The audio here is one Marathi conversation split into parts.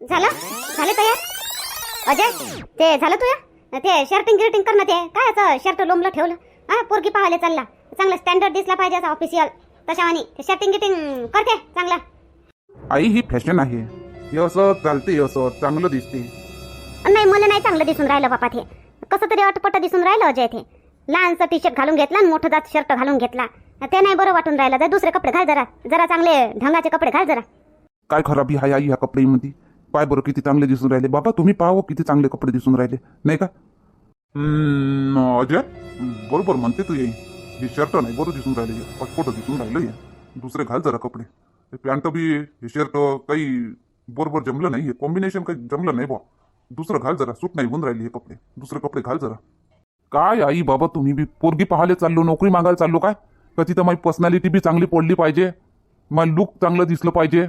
झालं? झाले तयार? अजय ते झालं तुया ते शर्टिंग गिर्टिंग करणं ते. काय असं शर्ट लोंबलं ठेवलं? हा पोरगी पाहायला चालला. चांगला स्टँडर्ड दिसला पाहिजे असं ऑफिशियल तशावानी ते शर्टिंग गिटिंग करते चांगला. आई ही फॅशन आहे हे असं चालते हे असं चांगलं दिसते नाही मला नाही चांगलं दिसून राहिलं बापा ते. कसं तरी अटपट दिसून राहिलं अजय ते. लहानसं टी शर्ट घालून घेतला आणि मोठं जात शर्ट घालून घेतला. ते नाही बरं वाटून राहिलं. जर दुसरे कपडे घाल जरा. जरा चांगले ढंगाचे कपडे घाल जरा. काय खराबी आहे आई ह्या कपड्यामध्ये? पाय बरं किती चांगले दिसून राहिले. बाबा तुम्ही पाहावं किती चांगले कपडे दिसून राहिले. नाही का? हम्म, अजय बरोबर म्हणते तू येई हे शर्ट नाही बरं दिसून राहिले. पटपट दिसून राहिलं हे. दुसरे घाल जरा कपडे. हे पॅन्ट बी हे शर्ट काही बरोबर जमलं नाही. हे कॉम्बिनेशन काही जमलं नाही बा दुसरं घाल जरा. सूट नाही होऊन राहिली हे कपडे. दुसरे कपडे घाल जरा. काय आई बाबा तुम्ही बी पोरगी पाहायला चाललो नोकरी मागायला चाललो काय? का तिथं माझी पर्सनॅलिटी बी चांगली पडली पाहिजे? माझं लुक चांगलं दिसलं पाहिजे?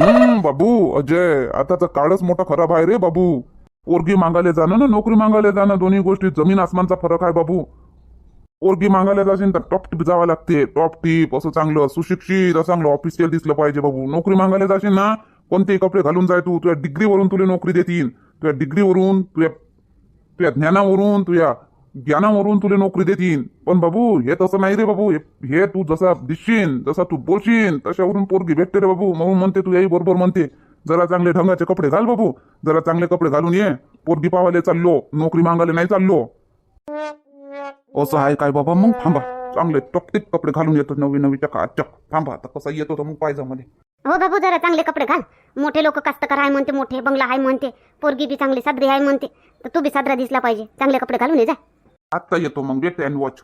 हम्म बाबू अजय आताचा काळच मोठा खराब आहे रे बाबू. पोरगी मागायला जाणं ना नोकरी मागायला जाणं दोन्ही गोष्टी जमीन आसमानचा फरक आहे बाबू. पोरगी मागायला जाशील तर टॉप टीप जावं लागते. टॉप टीप असं चांगलं सुशिक्षित असं चांगलं ऑफिशियल दिसलं पाहिजे बाबू. नोकरी मागायला जाशील ना कोणतेही कपडे घालून जाय तू. तुझ्या डिग्रीवरून तुला नोकरी देतील. तुझ्या डिग्रीवरून तुझ्या तुझ्या ज्ञानावरून तुझ्या ज्ञानावरून तुला नोकरी देतील पण बाबू हे तसं नाही रे बाबू. हे- तू जसा दिसशील जसा तू बोलशील तशावरून पोरगी भेटते रे बाबू. म्हणून म्हणते तू याही बरोबर म्हणते. जरा चांगले ढंगाचे कपडे घाल बाबू. जरा चांगले कपडे घालून ये. पोरगी पावायला चाललो. नोकरी मागायला नाही चाललो. असं आहे काय बाबा? मग थांबा. चांगले टपटीप कपडे घालून येतो नवी नवी चका चक थांबा. आता कसा येतो तर मग पाहिजे मध्ये हो बाबू जरा चांगले कपडे घाल. मोठे लोक कास्तकार आहे म्हणते मोठे बंगला आहे म्हणते पोरगी बी चांगली सादरी आहे म्हणते. तर तू बी सादरा दिसला पाहिजे. चांगले कपडे घालून ये जा. आत्ता येतो मग वेट अँड वॉच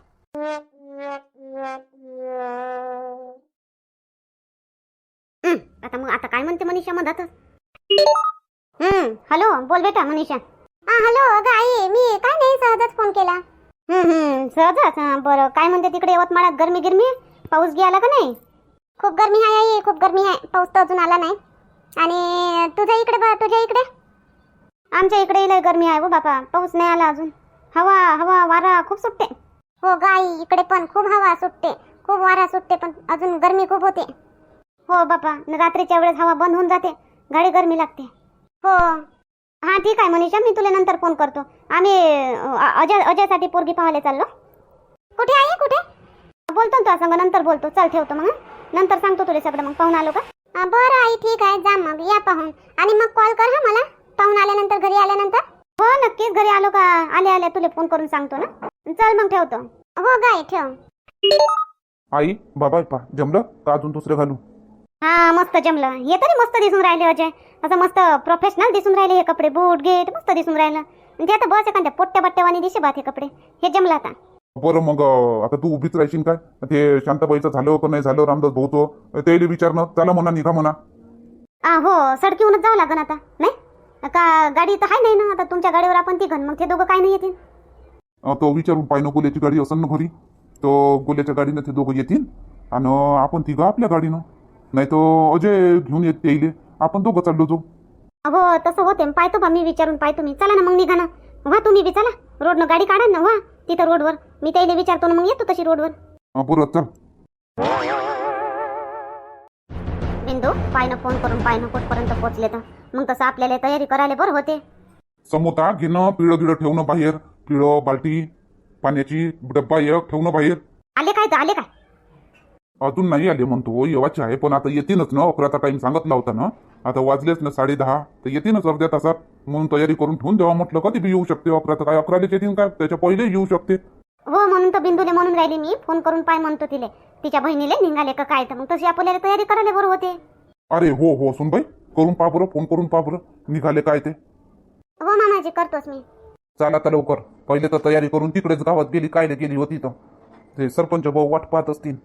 आता मग आता काय म्हणते मनीषा मधातच हम्म हॅलो बोल बेटा मनीषा हा हॅलो अगं आई मी काय नाही सहजच फोन केला सहजच बरं काय म्हणते तिकडे यवतमाळात गरमी गिरमी पाऊस गेला का नाही खूप गरमी आहे आई खूप गरमी आहे पाऊस तर अजून आला नाही आणि तुझ्या इकडे बा तुझ्या इकडे आमच्या इकडे लय गरमी आहे हो बापा पाऊस नाही आला अजून हवा हवा वारा खूप सुटते. हो गाई इकडे पण खूप हवा सुटते. खूप वारा सुटते पण अजून गरमी खूप होते. हो बापा रात्रीच्या वेळेस हवा बंद होऊन जाते. गाडी गरमी लागते. हो. हां ठीक आहे मनीषा मी तुला नंतर फोन करतो. आम्ही अजय अजयसाठी पोरगी पाहायला चाललो. कुठे आहे कुठे? बोलतो ना संग नंतर बोलतो. चल ठेवतो मग? नंतर सांगतो तुला सगळं मग. पाहून आलो का? बरं आई ठीक आहे. जा मग या पाहून. आणि मग कॉल कर हा मला. पाहून आल्यानंतर घरी आल्यानंतर. हो नक्कीच. घरी आलो का? आले आले तुला फोन करून सांगतो ना. चल मग ठेवतो. हो गाय ठेव. आई बाबा पा जमलं? का अजून दुसरं घालू? हा मस्त जमलं. हे तरी मस्त दिसून राहिले अजय. असं मस्त प्रोफेशनल दिसून राहिले हे कपडे. बूट गेट मस्त दिसून राहिलं. म्हणजे आता बस एखाद्या पोट्ट्या बट्ट्यावानी दिसे बात हे कपडे. हे जमलं आता. बरं मग अं, आता तू उभीच राहशील काय? ते शांताबाईचं झालं का नाही झालं? रामदास भाऊचं? ते विचारणं. चला म्हणा निघा म्हणा. आ, हो सडकीहूनच जावं लागन आता. नाही? का गाडी तर आहे नाही ना आता तुमच्या गाडीवर आपण ती मग ते दोघं काय नाही येतील? अं, तो विचारून पाहिनं गोल्याची गाडी असेल ना घरी. तो गोल्याच्या गाडीनं ते दोघं येतील आणि आपण तिघं आपल्या गाडीनं. नाही तो अजय घेऊन येत येईल आपण दोघं चाललो जाऊ. हो तसं होते पाहतो बा मी विचारून पाहतो मी. चला ना मग निघा ना. व्हा तुम्ही बी चला. रोडनं गाडी काढा ना व्हा. तिथं रोडवर. मी त्याला विचारतो ना मग येतो तशी रोडवर. अं, बरं बिंदू पायनं फोन करून पायनं कुठपर्यंत पोहोचले तर. मग तसं आपल्याला तयारी करायला बरं होते. समोता घेणं पिळं गिळं ठेवणं बाहेर. पिळं बाल्टी पाण्याची डब्बा एक ठेवणं बाहेर. आले काय तर आले काय? अजून नाही आले म्हणतो येवाचे आहे पण आता येतीलच ना अकराचा टाइम सांगितला होता ना. आता वाजलेच ना साडे दहा तर येतीलच अर्ध्या तासात. म्हणून तयारी करून ठेवून देवा म्हटलं कधी बी येऊ शकते अकरा तर काय अकरालेच येतील काय? त्याच्या पहिले येऊ शकते. हो म्हणून तर बिंदूले म्हणून राहिली मी. फोन करून पाय म्हणतो तिले. तिच्या बहिणीले निघाले का काय? तर मग तशी आपल्याला तयारी करायला बरं होते. अरे हो हो सुनबाई. करून पहा बरं फोन करून पहा बरं. निघाले काय ते? हो मामाजी करतोच मी. चला आता लवकर. पहिले तर तयारी करून तिकडेच गावात गेली काय गेली होती तर. ते सरपंच भाऊ वाट पाहत असतील.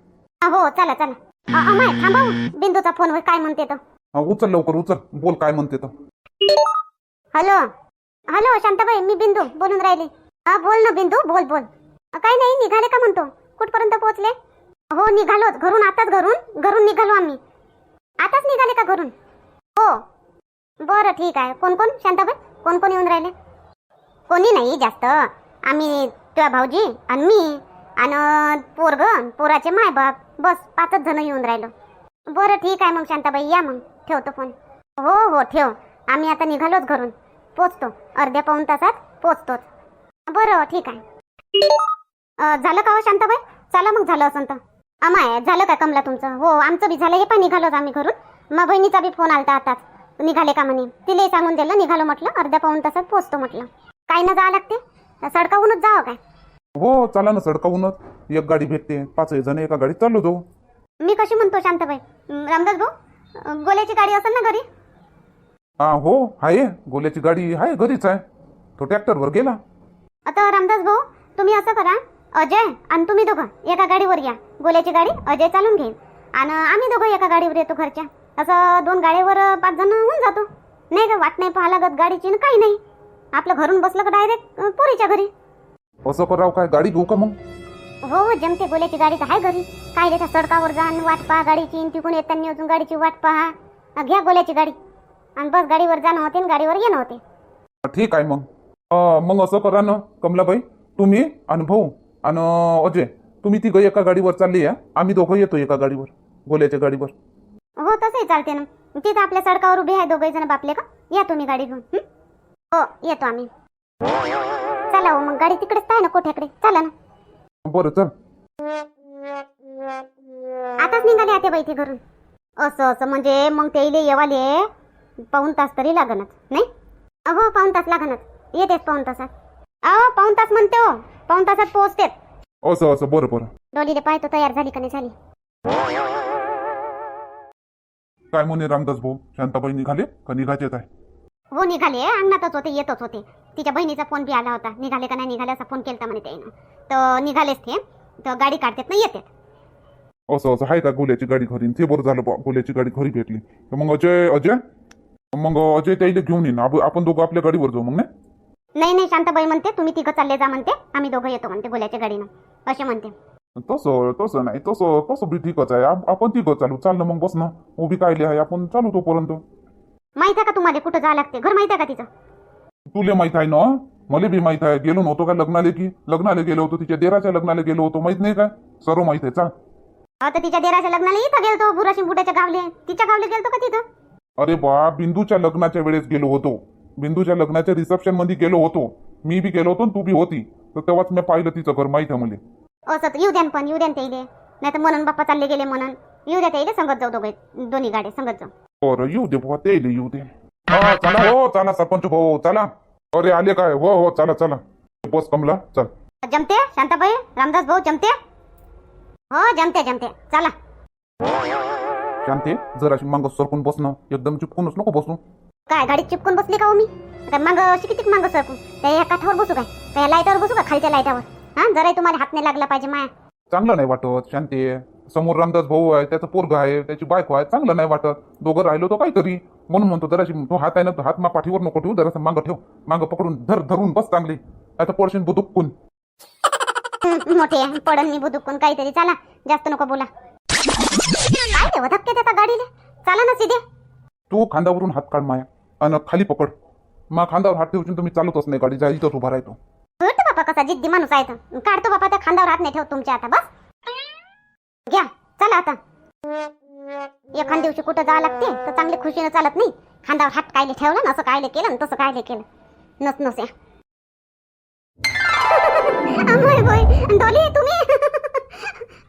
हा, चला चला. अ, अमाय थांबा हो. बिंदूचा फोन काय म्हणते तर हा, उचल लवकर उचल. बोल काय म्हणते तर हॅलो. हॅलो शांताबाई मी बिंदू बोलून राहिले. हा बोल ना बिंदू बोल बोल. अ, काही नाही निघाले का म्हणतो? कुठपर्यंत पोहोचले? हो निघालोच घरून आताच घरून. घरून निघालो आम्ही. आताच निघाले का घरून? हो. बरं ठीक आहे. कोण कोण? शांताबाई? कोण कोण येऊन राहिले? कोणी नाही जास्त. आम्ही तुझ्या भाऊजी आणि मी आणि पोरग पोराचे मायबाप. बस पाचच जण येऊन राहिलो. बरं ठीक आहे मग शांताबाई. या मग. ठेवतो फोन. हो हो ठेव. आम्ही आता निघालोच घरून. पोचतो. अर्ध्या पाऊण तासात पोचतोच. बरं ठीक आहे. झालं का हो शांताबाई? चला मग झालं असं तर. अमाय झालं का कमला तुमचं? हो आमचं बी झालं हे पण निघालोच आम्ही घरून. मग बहिणीचा बी फोन आलता आताच. निघाले का म्हणे? तिलाही सांगून दिलं निघालो म्हटलं अर्ध्या पाऊण तासात पोचतो म्हटलं. काय ना जावं लागते. सडकाहूनच जावं काय? हो चला ना सडकाहूनच. एक गाडी भेटते पाच जण एका गाडीत चाललो जाऊ. मी कशी म्हणतो शांताबाई? रामदास भाऊ गोल्याची गाडी असेल ना घरी? हा हो आहे. गोल्याची गाडी आहे घरीच आहे. तो ट्रॅक्टरवर गेला. आता रामदास भाऊ तुम्ही असं करा. अजय आणि तुम्ही दोघं एका गाडीवर या. गोल्याची गाडी अजय चालून घेईल आणि आम्ही दोघं एका गाडीवर येतो घरच्या. असं दोन गाडीवर पाच जण होऊन जातो. नाही का वाट नाही पाहा लागत गाडीची काही नाही. आपलं घरून बसलं का डायरेक्ट पोरीच्या घरी? असं करावं काय? गाडी घेऊ का मग? हो हो जमते. गोल्याची गाडी तर आहे घरी. काय त्या सडकावर जाण वाट पहा गाडीची तिकून येताना अजून गाडीची वाट पहा. घ्या गोल्याची गाडी. आणि बस गाडीवर जाणं होते आणि गाडीवर येणं होते. ठीक आहे मग. मग असं करा ना कमलाबाई. तुम्ही आणि भाऊ आणि अजय तुम्ही तिघं एका गाडीवर चालली या. आम्ही दोघं येतो एका गाडीवर गोल्याच्या गाडीवर. हो तसंही चालते ना. तिथं आपल्या सडकावर उभे आहे दोघे जण बापले का? या तुम्ही गाडी घेऊन हं? येतो आम्ही. चला हो मग गाडी तिकडेच आहे ना कोठ्याकडे. चला ना. बरं चल. आताच निघाले आते बाई ते घरून. असं असं म्हणजे मग ते इले येवाले पाऊन तास तरी लागणच नाही? हो पाऊन तास लागणच येतेच पाऊन तासात. अहो पाऊन तास म्हणते हो. पाऊन तासात पोहोचतेच असं असं बरं बरं. डोलीले पाहतो तयार झाली का नाही झाली. काय म्हणे रामदास भाऊ? शांताबाई निघाले? का निघायचेच आहे हो निघाले अंगणातच होते येतच होते. तिच्या बहिणीचा फोन बी आला होता. निघाले का नाही निघाले असा फोन केलता म्हणे त्यानं तर निघालेच ते. तर गाडी काढतात ना येते असं असं आहे का गोल्याची गाडी घरी? ते बरं झालं बा गोल्याची गाडी घरी भेटली. तर मग अजय अजय? मग अजय त्याला घेऊन येईन आप- आपण दोघं आपल्या गाडीवर जाऊ मग नाही? नाही नाही शांताबाई म्हणते तुम्ही तिघं चालले जा म्हणते आम्ही दोघं येतो म्हणते गोल्याच्या गाडीनं. असे म्हणते. तसं तसं नाही तसं तसं बी ठीकच आहे. आप- आपण तिघं चालू चाललं मग बस ना. उभी कायली आहे आपण चालू तोपर्यंत. माहीत आहे का तुम्हाला कुठं जावं लागते? घर माहीत आहे का तिचं? तुले माहीत आहे ना? मला बी माहीत आहे. गेलो नव्हतो का लग्नाला की? लग्नाला गेलो होतो तिच्या देराच्या लग्नाला गेलो होतो माहीत नाही काय सर्व माहीत आहे चाल. आता तिच्या देराच्या लग्नाला इथं गेलतो बुराशी बुड्याच्या गावले. तिच्या गावले गेलतो का तिथं? अरे बा बिंदूच्या लग्नाच्या वेळेस गेलो होतो. बिंदूच्या लग्नाच्या रिसेप्शनमध्ये गेलो होतो. मी बी गेलो होतो तू बी होती. तर तेव्हाच मी पाहिलं तिचं घर माहीत आहे मला. असं तर येऊ द्या न पण येऊ द्या न ते इले नाही तर म्हणून बाप्पा चालले गेले म्हणून. येऊ द्या ते इले संगत जाऊ दोघे दोन्ही गाड्या संगत जाऊ. बरं येऊ दे बुवा ते येऊ दे. हा चला हो चला सरपंच भाऊ चला. अरे आले काय? हो हो चला चला. बस कमला चल. जमते शांताबाई रामदास भाऊ जमते? हो जमते जमते. चला. शांती जराशी मांग सरकून बसणं एकदम चिपकूनच नको बसू. काय गाडीत चिपकून बसली का हो मी? आता मांग अशी किती मांग सरकू त्या या काठावर बसू काय? त्या लाईटावर बसू का खालच्या लाईटावर? हा जराही तुम्हाला हात नाही लागला पाहिजे माया. चांगलं नाही वाटत शांती समोर रामदास भाऊ आहे त्याचं पोरग आहे त्याची बायको आहे चांगलं नाही वाटत. दोघं राहिलो तो काहीतरी. म्हणून म्हणतो जराशी तो हात आहे ना तो हात मा पाठीवर नको ठेवू जरासं मांग ठेव. मांग पकडून धर धरून बस चांगली. आता पडशीन बुदुकून. मोठे पडन मी बुदुकून काहीतरी चला. जास्त नको बोला. काय धक्के देता गाडीले? चला ना सीधे. तू खांद्यावरून हात काढ माया. आणि खाली पकड. मा खांद्यावर हात ठेवून तुम्ही चालवतच नाही गाडी जायची तर उभा राहतो कळतो बापा कसा जिद्दी माणूस आहे तो. काढतो बापा त्या खांद्यावर हात नाही ठेवत तुमच्या आता बस. घ्या चला आता. एखाद दिवशी कुठं जावं लागते तर चांगली खुशीनं चालत नाही. खांद्यावर हात कायले ठेवला ना असं कायले केलं आणि तसं कायले केलं. नस नस या. बोय डोली तुम्ही?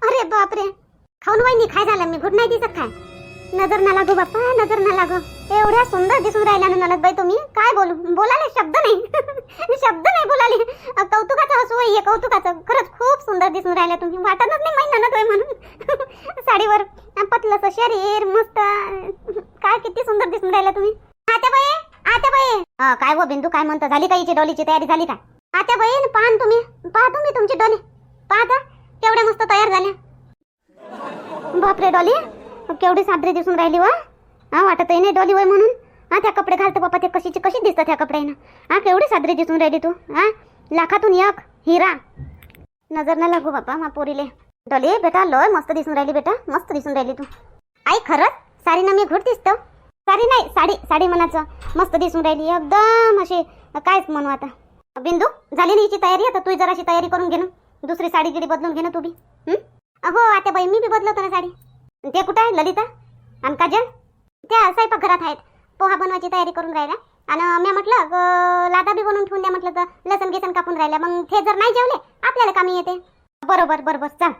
अरे बापरे. खाऊन वहिनी काय झालं? मी गुड नाही दिसत काय? नजर ना लागो बाप्पा नजर ना लागो. एवढ्या सुंदर दिसून राहिल्या ना ननद बाई तुम्ही. काय बोलू? बोलाले शब्द नाही. शब्द नाही बोलाले कौतुकाचं हसू आहे कौतुकाचं. खरंच खूप सुंदर दिसून राहिल्या तुम्ही. वाटतच नाही माहिती ननद बाई म्हणून. साडीवर पतलंच शरीर मस्त. काय किती सुंदर दिसून राहिल्या तुम्ही. आत्या बाई आत्या बाई काय वो बिंदू काय म्हणतो? झाली का हिची डोलीची तयारी? झाली का? आत्या बाई पाहा तुम्ही. पाहा तुम्ही तुमची डोली. पाहता केवढ्या मस्त तयार झाल्या. बापरे डॉली. केवढी सादरी दिसून राहिली वा? हा वाटतही नाही डॉली वय म्हणून. हा त्या कपडे घालतो बापा ते कशीचे कशी दिसतात त्या कपड्यानं? हा केवढी सादरी दिसून राहिली तू? हा लाखातून एक हिरा. नजर ना लागू बापा मा पोरीले. डॉली बेटा लय मस्त दिसून राहिली बेटा मस्त दिसून राहिली तू. आई खरंच? साडी ना मी घुट दिसतो. साडी नाही साडी साडी म्हणायचं मस्त दिसून राहिली एकदम अशी कायच म्हणू आता. बिंदू झाली नाही हिची तयारी? आता तू जराशी तयारी करून घे ना. दुसरी साडी गिडी बदलून घे ना तू बी. हो? आता बाई मी बी बदलवतो ना साडी. ते कुठं आहे? ललिता? आणि काजल? त्या स्वयंपाक घरात आहेत बनवायची तयारी करून राहिल्या. आणि मी म्हटलं ग- लादा बी बनवून ठेवून द्या म्हटलं तर लसण गिसन कापून राहिल्या. मग ते जर नाही जेवले आपल्याला कामी येते. बरोबर बरोबर. चल.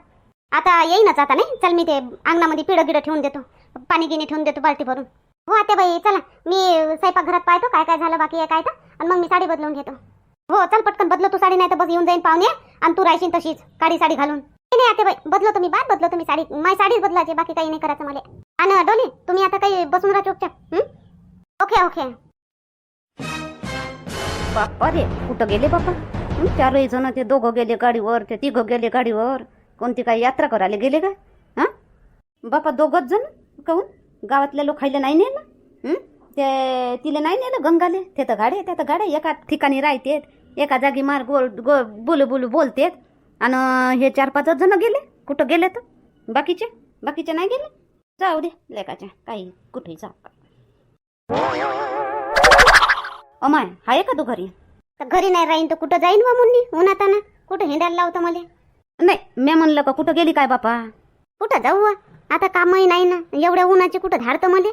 आता येईनच आता नाही? चल मी ते अंगणामध्ये पिढं गिडं ठेवून देतो. पाणी गिणी ठेवून देतो बाल्टी भरून. हो आता बाई चला. मी स्वयंपाक घरात पाहतो काय काय झालं बाकी आहे काय तर. आणि मग मी साडी बदलून घेतो. हो चल पटकन बदलो. तू साडी नाही तर बस येऊन जाईन पाहुणे. आणि तू राहशील तशीच. काळी साडी घालून. नाही, आता बाई बदलो तुम्ही बात बदलो तुम्ही साडी. माझी साडीच बदलायची बाकी काही नाही करायचं मला. आणि डोली तुम्ही आता काही बसून राहा चुपचाप ओके ओके. बाप्पा रे कुठं गेले बाप्पा हं? चारही जण ते दोघं गेले गाडीवर ते तिघं गेले गाडीवर. कोणती काही यात्रा करायला गेले का हा? बाप्पा दोघच जण? काहून? गावातल्या लोक खायला नाही नेलं? ते तिला नाही नेलं गंगाले? ते तर गाडे त्या तर गाड्या एका ठिकाणी राहतेत. एका जागी मार गोल गो बोलू बोलू बोलतेत. आणि हे चार पाचच जण गेले. कुठं गेले तर? बाकीचे? बाकीचे नाही गेले? जाऊ दे लेकाच्या. काही कुठेही जा अमाय आहे का तू घरी? तर घरी नाही राहीन तर कुठं जाईन वा मुन्नी? उन्हाताना? कुठं हिंडायला लावतं मला? नाही मी म्हणलं का कुठं गेली काय बापा? कुठं जाऊ वा? आता कामही नाही ना. एवढ्या उन्हाचे कुठं धाडतं मला?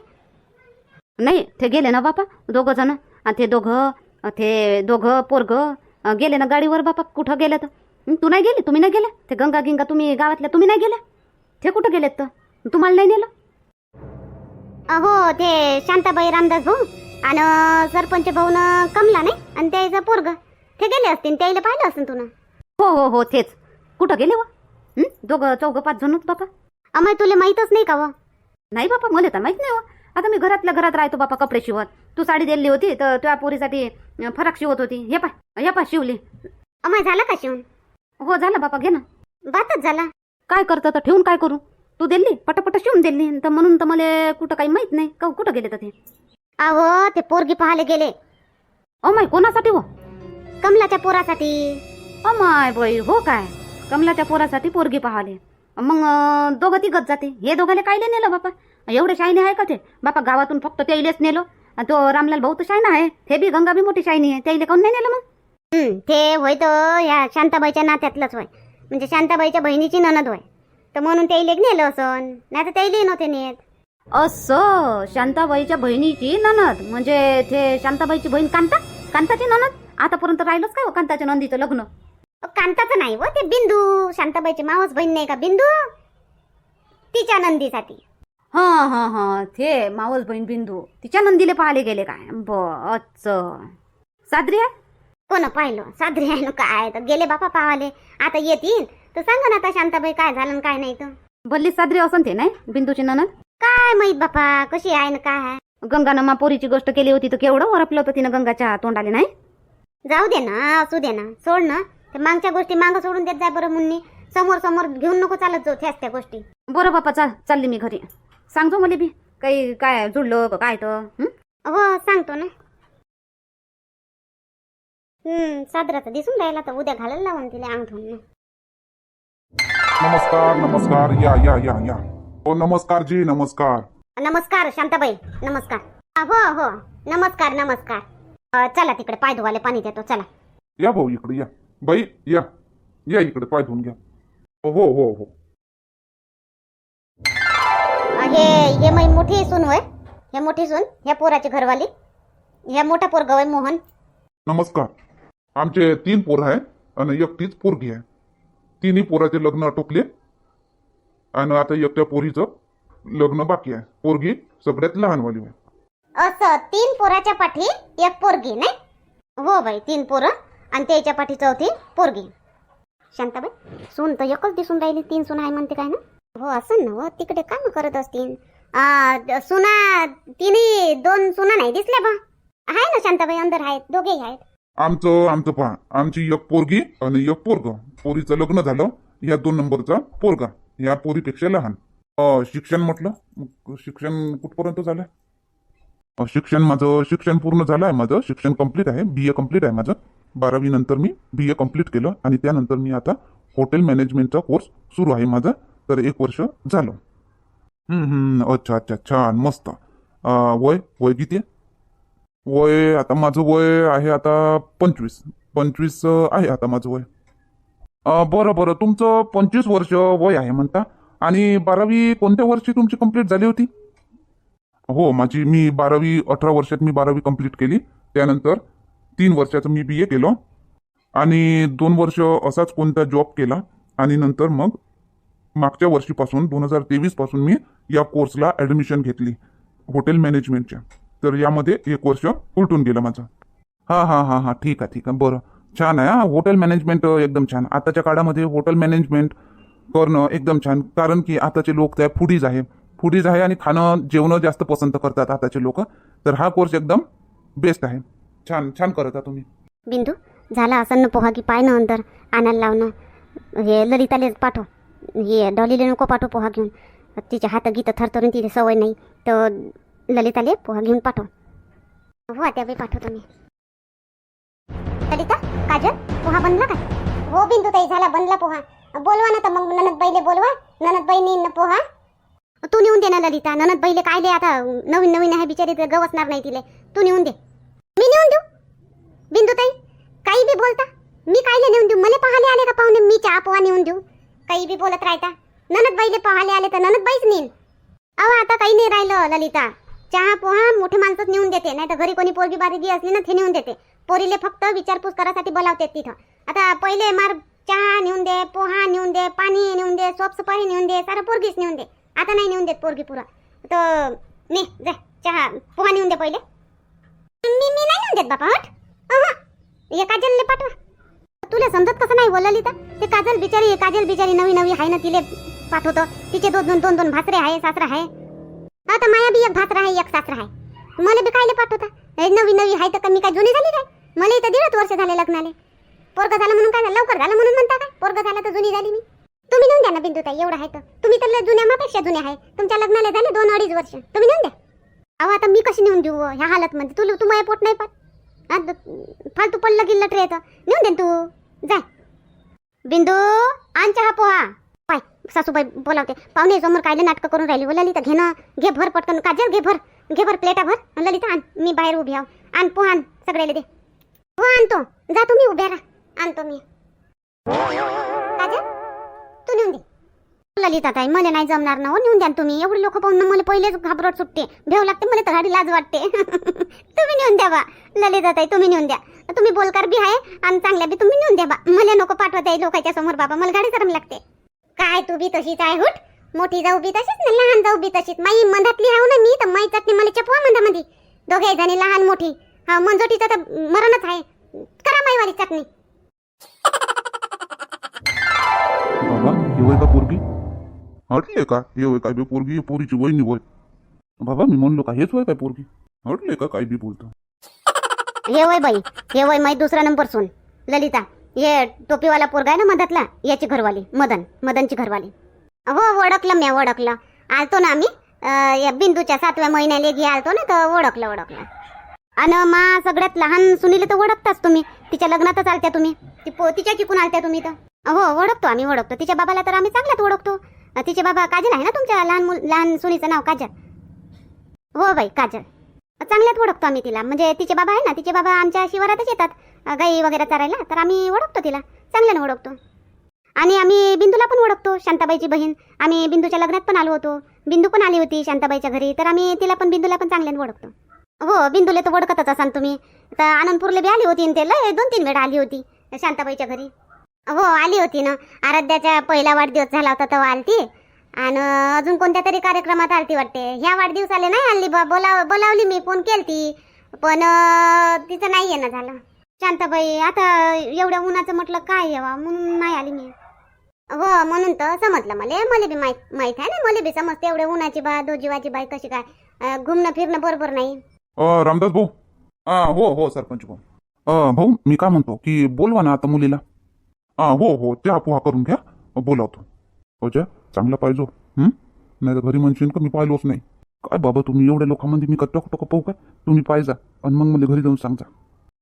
नाही ते गेले ना बापा दोघं जण. आणि ते दोघं ते दोघं पोरग गेले ना गाडीवर बापा कुठं गेले तर? तू नाही गेली? तुम्ही नाही गेल्या? ते गंगा गिंगा तुम्ही गावातल्या तुम्ही नाही गेल्या? ते कुठं गेलेत तर? तुम्हाला नाही नेलं? हो ते शांताबाई रामदास भाऊ आणि सरपंच भाऊ कमला नाही? आणि त्याचं पोरग. ते गेले असतील त्याला पाहिलं असतील तुला. हो हो हो तेच. कुठं गेले व? हं? दोघं चौघं पाच जणच बापा. अमय तुला माहीतच नाही का व? नाही बापा मला तर माहीत नाही हो आता मी घरातल्या घरात राहतो बापा कपडे शिवत तू साडी दिली होती तर त्या पोरीसाठी फराक शिवत होती. हे पाय हे पाय शिवली. अमय झाला का शिवून? हो झालं बापा घे ना. बातच झाला. काय करतं तर ठेवून काय करू? तू दिली पटापट शिवून दिली तर म्हणून तर मला कुठं काही माहीत नाही. का कुठं गेले तर ते? अहो ते पोरगी पाहायला गेले. अमाय कोणासाठी हो? कमलाच्या पोरासाठी. अमाय बाई हो काय? कमलाच्या पोरासाठी पोरगी पाहाले. मग दोघं तिघत जाते. हे दोघाले कायले नेलं बापा? एवढे शायनी आहे का ते? बापा गावातून फक्त त्याइलेच नेलो. आणि तो रामलाल भाऊ तर शायना आहे. ते बी गंगा बी मोठी शायनी आहे. त्याइले काऊन नाही नेलं मग? हं, ते होय तर ह्या शांताबाईच्या नात्यातलंच होय. म्हणजे शांताबाईच्या बहिणीची ननद होय. तर म्हणून ते इलेक नेलं असन. नाही तर त्याला नव्हते नेत. असं शांताबाईच्या बहिणीची ननद म्हणजे ते शांताबाईची बहीण कांता? कांताची ननद आतापर्यंत राहिलंच काय हो कांताच्या नंदीचं लग्न? अ, कांताचं नाही व ते बिंदू. शांताबाईची मावस बहीण नाही का बिंदू? तिच्या नंदीसाठी. हा हा हा. ते मावस बहीण बिंदू. तिच्या नंदीले पाहायला गेले काय? बच सादरी आहे? कोण पाहिलं? साजरी आहे ना काय तर गेले बापा पावाले. आता येतील. तर सांगा ना आता शांताबाई काय झालं काय नाही तर. भल्ली सादरी असन ते नाही? बिंदूची ननद? काय माहीत बापा कशी आहे ना काय आहे? गंगानं मा पोरीची गोष्ट केली होती तर केवढं वरपलं होतं तिनं गंगाच्या तोंडाले नाही? जाऊ दे ना असू दे ना. सोड ना. ते मागच्या गोष्टी मागं सोडून देत जाय बरं मुन्नी. समोर समोर घेऊन नको चालत जाऊ त्याच त्या गोष्टी. बरं बापा चाल चालली मी घरी. सांगतो मला बी. काही काय जुळलं का काय तर हं? हो सांगतो ना. हम्म तर दिसून राहिला तर उद्या घालायला लावून तिला अंग ठेवून नमस्कार नमस्कार या या या या. हो नमस्कार जी नमस्कार. नमस्कार शांताबाई. नमस्कार. अ, हो हो. नमस्कार नमस्कार. अ, चला तिकडे पाय धुवाले पाणी देतो चला. या भाऊ इकडे या. बाई या. या इकडे पाय धुवून घ्या. हो हो हो अ, हे हे मै मोठी सून होय? हे मोठी सून ह्या पोराची घरवाली. ह्या मोठा पोरगा होय मोहन. नमस्कार. आमचे तीन पोरं आहे आणि एकटीच पोरगी आहे. तिन्ही पोराचे लग्न आटोपले आणि आता एकट्या पोरीचं लग्न बाकी आहे. पोरगी सगळ्यात लहानवाली आहे. असं तीन पोराच्या पाठी एक पोरगी नाही? हो बाई तीन पोरं आणि त्याच्या पाठी चौथी पोरगी. शांताबाई सून तर एकच दिसून राहिली तीन सुना आहे म्हणते काय ना? हो असं ना हो तिकडे काम करत असतील. सुना तिन्ही दोन सुना नाही दिसल्या बा? आहे ना शांताबाई अंदर आहेत दोघेही आहेत. आमचं आमचं पहा. आमची एक पोरगी आणि एक पोरग. पोरीचं लग्न झालं. या दोन नंबरचा पोरगा. या पोरीपेक्षा लहान. शिक्षण म्हटलं? शिक्षण कुठपर्यंत झालं? शिक्षण माझं शिक्षण पूर्ण झालं आहे माझं. शिक्षण कंप्लीट आहे. बी ए कंप्लीट आहे माझं. बारावी नंतर मी बी ए कंप्लीट केलं आणि त्यानंतर मी आता हॉटेल मॅनेजमेंटचा कोर्स सुरू आहे माझा. तर एक वर्ष झालं. अच्छा अच्छा. छान. मस्त. वय? वय किती आहे? वय आता माझं वय आहे आता पंचवीस. पंचवीस आहे आता माझं वय. बरं बरं. तुमचं पंचवीस वर्ष वय आहे म्हणता. आणि बारावी कोणत्या वर्षी तुमची कंप्लीट झाली होती? हो माझी मी बारावी अठरा वर्षात मी बारावी कंप्लीट केली. त्यानंतर तीन वर्षाचं मी बी ए केलं. आणि दोन वर्ष असाच कोणता जॉब केला. आणि नंतर मग मागच्या वर्षीपासून दोन हजार तेवीसपासून मी या कोर्सला ॲडमिशन घेतली. हॉटेल मॅनेजमेंटच्या तर यामध्ये एक वर्ष उलटून गेलं माझं. हां हां हां हां ठीक आहे ठीक आहे. बरं. छान आहे हा. हॉटेल मॅनेजमेंट एकदम छान. आताच्या काळामध्ये हॉटेल मॅनेजमेंट करणं एकदम छान. कारण की आताचे लोक त्या फुडीज आहे. फुडीज आहे आणि खाणं जेवणं जास्त पसंत करतात आताचे लोक. तर हा कोर्स एकदम बेस्ट आहे. छान छान करत आहात तुम्ही. बिंदू झाला असं पोहा की पाय ना अंदर आणायला लावणं. हे ललिताले पाठव. हे डॉलीले नको पाठव पोहा घेऊन. तिच्या हात गीत थरथरून तिथे सवय नाही. तर ललिताले पोहा घेऊन पाठव. हो आता पाठवतो मी. ललिता काजल पोहा बनला का? हो बिंदू ताई झाला बनला पोहा. बोलवा ना तर मग ननदबाईले बोलवा. ननद बाईनी पोहा. तू नेऊन दे ना ललिता. ननद बाईले काय दे आता नवीन नवीन आहे बिचारी तर गवसणार नाही तिले. तू नेऊन दे. मी नेऊन देऊ? बिंदू ताई काही बी बोलता? मी कायले नेऊन देऊ? मला पाहाले आले का पाहुणे? मी चहा पोहा नेऊन देऊ. काही बी बोलत राहता? ननद बाईले पाहाले आले तर ननदबाईच नेईन. अहो आता काही नाही राहिलं ललिता. चहा पोहा मोठे माणसंच नेऊन देते. नाही तर घरी कोणी पोरगी बारगी असली ना ते नेऊन देते. पोरीले फक्त विचारपूस करासाठी बोलावते तिथं. आता पहिले मार चहा नेऊन दे पोहा नेऊन दे पाणी नेऊन दे सोपसफाई नेऊन दे सारं पोरगीच नेऊन दे. आता नाही नेऊन देत पोरगी पुरा. तर ने जा चहा पोहा नेऊन दे पहिले. मी मी नाही नेऊन देत बापा हट. अहं. हे काजलले पाठवा. तुला समजत कसं नाही बोलली तर? ते काजल बिचारी काजल बिचारी नवी नवी आहे ना तिले पाठवतो. तिचे दोन दोन दोन दोन भासरे आहे सासरा आहे. आता माया बी एक भासरा आहे एक सासरा आहे मला बी कायले पाठवता? हे नवी नवी आहे तर कमी काय जुनी झाली काय? मला इथं दीडच वर्ष झाले लग्नाले. पोरग झालं म्हणून काय लवकर झालं म्हणून म्हणता काय? पोरग झालं तर जुनी झाली मी. तुम्ही नेऊन द्या ना बिंदू ताई एवढं आहे तर. तुम्ही तर लय जुन्या मापेक्षा जुन्या आहे तुमच्या लग्नाला झाले दोन अडीच वर्ष. तुम्ही नेऊन द्या. अहो आता मी कशी नेऊन देऊ ह्या हालतमध्ये तुला तू माझ्या पोट नाही पात फालतू पडलं गिल्लं ट्रे तर. नेऊन दे तू. जाय. बिंदू आण चहा पोहा. सासूबाई बोलावते पाहुणे समोर कायले नाटकं करून राहिली बोला ललिता घे ना घे भर पटकन काजल घे भर घे भर प्लेटा भर ललिता आण मी बाहेर उभी आहो आण पोहा आण सगळ्याला दे. हो आणतो जा तुम्ही उभ्या राहा आणतो मी. काजल तू नेऊन दे. ललिता ताई मला नाही जमणार ना हो नेऊन द्या तुम्ही एवढे लोक पाहून ना मला पहिलेच घाबरट सुटते भेव लागते मला तर गाडी लाज वाटते. तुम्ही नेऊन द्या बा ललिता ताई तुम्ही नेऊन द्या तुम्ही बोलकार बी आहे आणि चांगल्या बी तुम्ही नेऊन द्या बा मला नको पाठवत आहे लोकांच्या समोर बाबा मला गाडी गरम लागते. काय तू बी तशीच आहे हुट? मोठी जाऊ बी तशीच ना लहान जाऊ बी तशीच. माई मंदातली हाव ना मी तर माई चटणी मला चपवा मंदामध्ये दोघे जणी लहान मोठी. हा मंजोटीचं तर मरणच आहे. करा माईवाली चटणी. बाबा वय का पोरगी? हटले का? हे वय काय बी पोरगी? पोरीची वहिनी वय बाबा मी म्हणलो का हेच वय काय पोरगी? हटले का काय बी बोलतो? हे वय बाई हे वय माई दुसरा नंबर सून. ललिता हे टोपीवाला पोरगा आहे ना मदतला याची घरवाली मदन मदनची घरवाली. हो ओळखलं मी ओळखलं. आलतो ना आम्ही. या बिंदूच्या सातव्या महिन्याला घे आलतो ना तर ओळखलं ओळखलं. आणि मा सगळ्यात लहान सुनील तर ओळखताच तुम्ही. तिच्या लग्नातच आलत्या तुम्ही. ती पो तिच्या चिकून आलत्या तुम्ही तर. हो ओळखतो आम्ही ओळखतो. तिच्या बाबाला तर आम्ही चांगल्यात ओळखतो. तिचे बाबा काजल आहे ना तुमच्या लहान मुल लहान सुनीचं नाव काजल? हो बाई काजल. चांगल्यात ओळखतो आम्ही तिला. म्हणजे तिचे बाबा आहे ना तिचे बाबा आमच्या शिवारातच येतात. गाई वगैरे चारायला तर आम्ही ओळखतो तिला. चांगल्यानं ओळखतो. आणि आम्ही बिंदूला पण ओळखतो शांताबाईची बहीण. आम्ही बिंदूच्या लग्नात पण आलो होतो. बिंदू पण आली होती शांताबाईच्या घरी तर आम्ही तिला पण बिंदूला पण चांगल्यानं ओळखतो. हो बिंदूला तर ओळखतच असाल तुम्ही. तर आनंदपूरला बी आली होती ना ते लय दोन तीन वेळा आली होती शांताबाईच्या घरी. हो आली होती ना. आराध्याचा पहिला वाढदिवस झाला होता तेव्हा आलती. आणि अजून कोणत्या तरी कार्यक्रमात आलती वाटते? ह्या वाढदिवसाले नाही आली बा बोलाव बोलावली मी फोन केलती. पण तिचं नाही येणं झालं. शांताबाई आता एवढ्या उन्हाचं म्हटलं काय यावा? म्हणून नाही आली मी. हो म्हणून तर समजलं मला. मला बी माहीत माहीत आहे ना मला बी समजते एवढ्या उन्हाची बा दोजीवाची बाई कशी काय. घुमणं फिरणं बरोबर नाही. रामदास भाऊ. हो हो सरपंच भाऊ. भाऊ मी काय म्हणतो की बोलवा ना आता मुलीला. हो हो चहा पोहा करून घ्या. बोलावतो. हो चांगला पाहिजो. हं? नाही तर घरी म्हणशील का मी पाहिलोच नाही. काय बाबा तुम्ही एवढ्या लोकांमध्ये मी कट्टक टोक पाहू काय? तुम्ही पाहिजा आणि मग मला घरी जाऊन सांगजा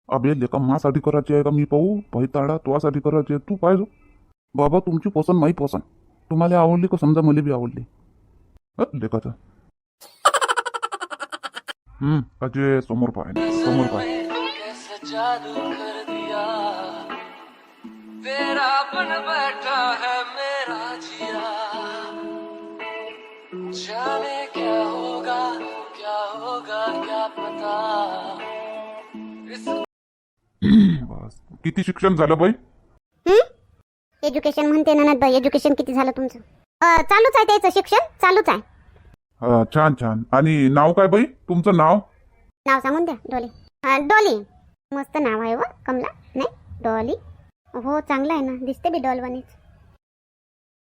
अबे लेका मासाठी करायची आहे का मी पाहू? भैताडा तुझ्यासाठी करायची आहे. तू पाहिजो. बाबा तुमची पसंत माही पसंत. तुम्हाला आवडली का समजा मला बी आवडली? हं, लेकाचं हम्म अजय समोर पाय. समोर पाय. कैसे जादू कर दिया तेरा बन बैठा है मेरा जाने क्या होगा क्या था इस बस किती शिक्षण झालं बाई? एज्युकेशन म्हणते ननद बाई एज्युकेशन किती झालं तुमचं? अं, चालूच आहे त्याचं शिक्षण चालूच आहे. हा, छान छान. आणि नाव काय बाई? तुमचं नाव? नाव सांगून द्या डॉली. हा, डॉली. मस्त नाव आहे व कमला. नाही डॉली. हो चांगलं आहे ना. दिसते बी डॉलवानीच.